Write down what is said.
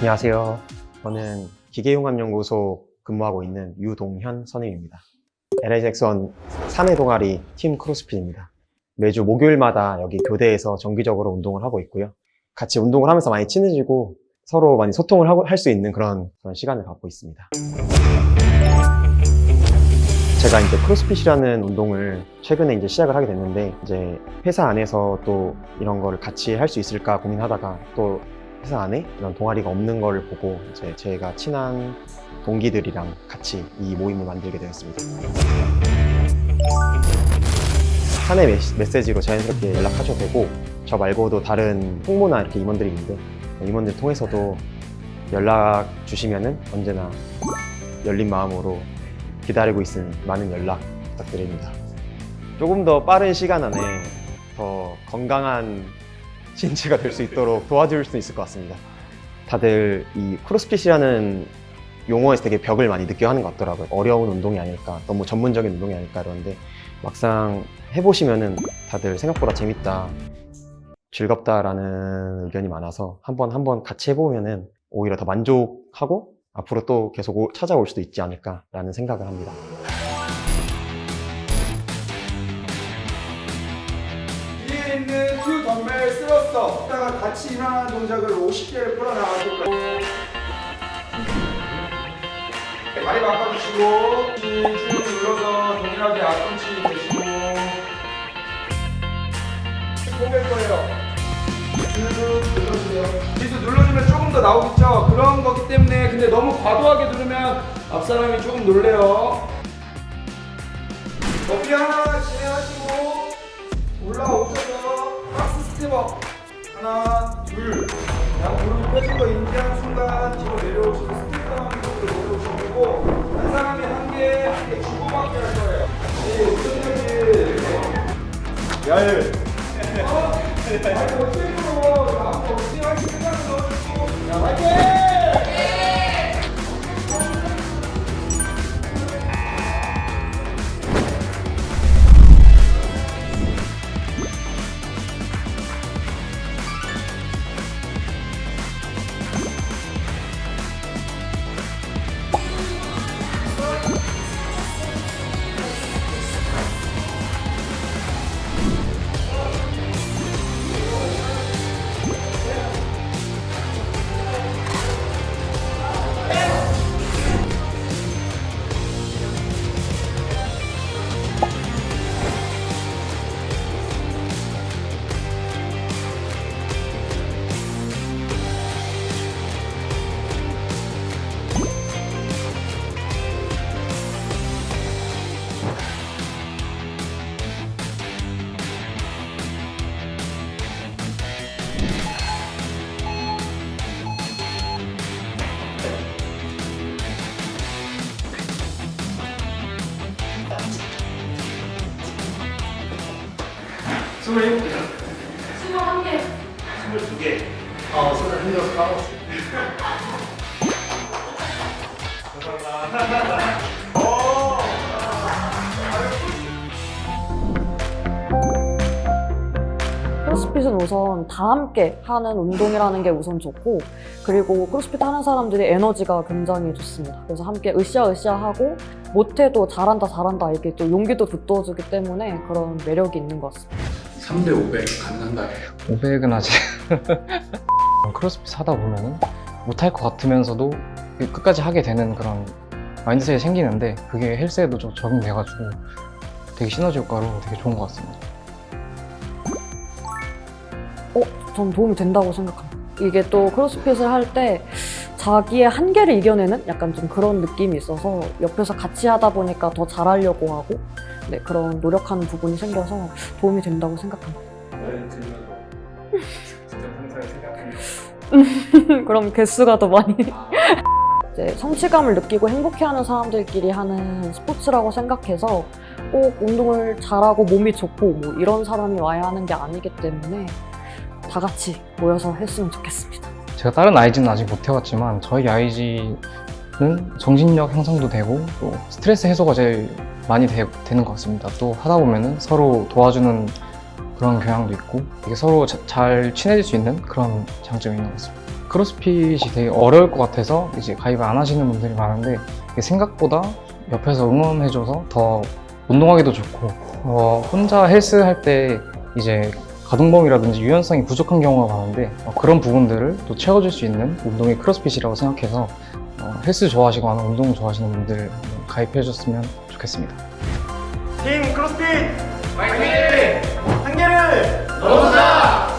안녕하세요. 저는 기계융합연구소 근무하고 있는 유동현 선임입니다. LA 잭선 3회 동아리 팀 크로스핏입니다. 매주 목요일마다 여기 교대에서 정기적으로 운동을 하고 있고요. 같이 운동을 하면서 많이 친해지고 서로 많이 소통을 할 수 있는 그런, 그런 시간을 갖고 있습니다. 제가 이제 크로스핏이라는 운동을 최근에 이제 시작을 하게 됐는데 이제 회사 안에서 또 이런 거를 같이 할 수 있을까 고민하다가 또 회사 안에 이런 동아리가 없는 걸 보고 이제 제가 친한 동기들이랑 같이 이 모임을 만들게 되었습니다. 사내 메시- 메시지로 자연스럽게 연락하셔도 되고 저 말고도 다른 홍보나 이렇게 임원들이 있는데 임원들 통해서도 연락 주시면은 언제나 열린 마음으로 기다리고 있으니 많은 연락 부탁드립니다. 조금 더 빠른 시간 안에 더 건강한 신체가 될 수 있도록 도와줄 수 있을 것 같습니다. 다들 이 크로스핏이라는 용어에서 되게 벽을 많이 느껴 하는 것 같더라고요. 어려운 운동이 아닐까, 너무 전문적인 운동이 아닐까 그러는데 막상 해보시면은 다들 생각보다 재밌다, 즐겁다라는 의견이 많아서 한번 한번 같이 해보면은 오히려 더 만족하고 앞으로 또 계속 오- 찾아올 수도 있지 않을까라는 생각을 합니다. 있는 큐 쓸었어. 이따가 같이 일어나는 동작을 50개를 풀어나갈 거예요. 다리 바꿔주시고 쭉 눌러서 동일하게 앞꿈치 대시고 뽑을 거예요. 쭉 눌러주세요. 뒤에서 눌러주면 조금 더 나오겠죠? 그런 거기 때문에 근데 너무 과도하게 누르면 앞사람이 조금 놀래요. 어깨 하나 진행하시고 올라오셔서 박스 스텝업 하나 둘 양 무릎 펴진 거 인지하는 순간 뒤로 내려오시고 스텝다운 쪽으로 내려오시고 한 사람이 한개한개 주고받기 할 거예요. 네 얘기. 열. 아니 어떻게로 앞으로 어떻게 할지 생각을 넣어주시고. 자 화이팅! 스물일곱 개 스물한 개. 스물두 개. 아, 손을 흔들어서 까먹었어. 크로스핏은 우선 다 함께 하는 운동이라는 게 우선 좋고 그리고 크로스핏 하는 사람들이 에너지가 굉장히 좋습니다. 그래서 함께 으쌰으쌰 하고 못해도 잘한다 잘한다 이렇게 또 용기도 북돋우기 때문에 그런 매력이 있는 것 같습니다. 3대 500 가능한가요? 500은 아직 크로스핏 하다 보면은 못할 것 같으면서도 끝까지 하게 되는 그런 마인드셋이 생기는데 그게 헬스에도 좀 적용돼가지고 되게 시너지 효과로 되게 좋은 것 같습니다. 전 도움이 된다고 생각합니다. 이게 또 크로스핏을 할 때 자기의 한계를 이겨내는 약간 좀 그런 느낌이 있어서 옆에서 같이 하다 보니까 더 잘하려고 하고 네, 그런 노력하는 부분이 생겨서 도움이 된다고 생각합니다. 그럼 개수가 더 많이 이제 성취감을 느끼고 행복해하는 사람들끼리 하는 스포츠라고 생각해서 꼭 운동을 잘하고 몸이 좋고 뭐 이런 사람이 와야 하는 게 아니기 때문에 다 같이 모여서 했으면 좋겠습니다. 제가 다른 IG는 아직 못 해봤지만 저희 IG는 정신력 향상도 되고 또 스트레스 해소가 제일 많이 되, 는것 같습니다. 또 하다 보면은 서로 도와주는 그런 경향도 있고 이게 서로 자- 잘 친해질 수 있는 그런 장점이 있는 것 같습니다. 크로스핏이 되게 어려울 것 같아서 이제 가입을 안 하시는 분들이 많은데 생각보다 옆에서 응원해줘서 더 운동하기도 좋고 어, 혼자 헬스 할 때 이제 가동범위라든지 유연성이 부족한 경우가 많은데 어, 그런 부분들을 또 채워줄 수 있는 운동이 크로스핏이라고 생각해서 어, 헬스 좋아하시거나 운동 좋아하시는 분들 가입해 주셨으면 좋겠습니다. 팀 크로스핏 파이팅! 한계를 넘어서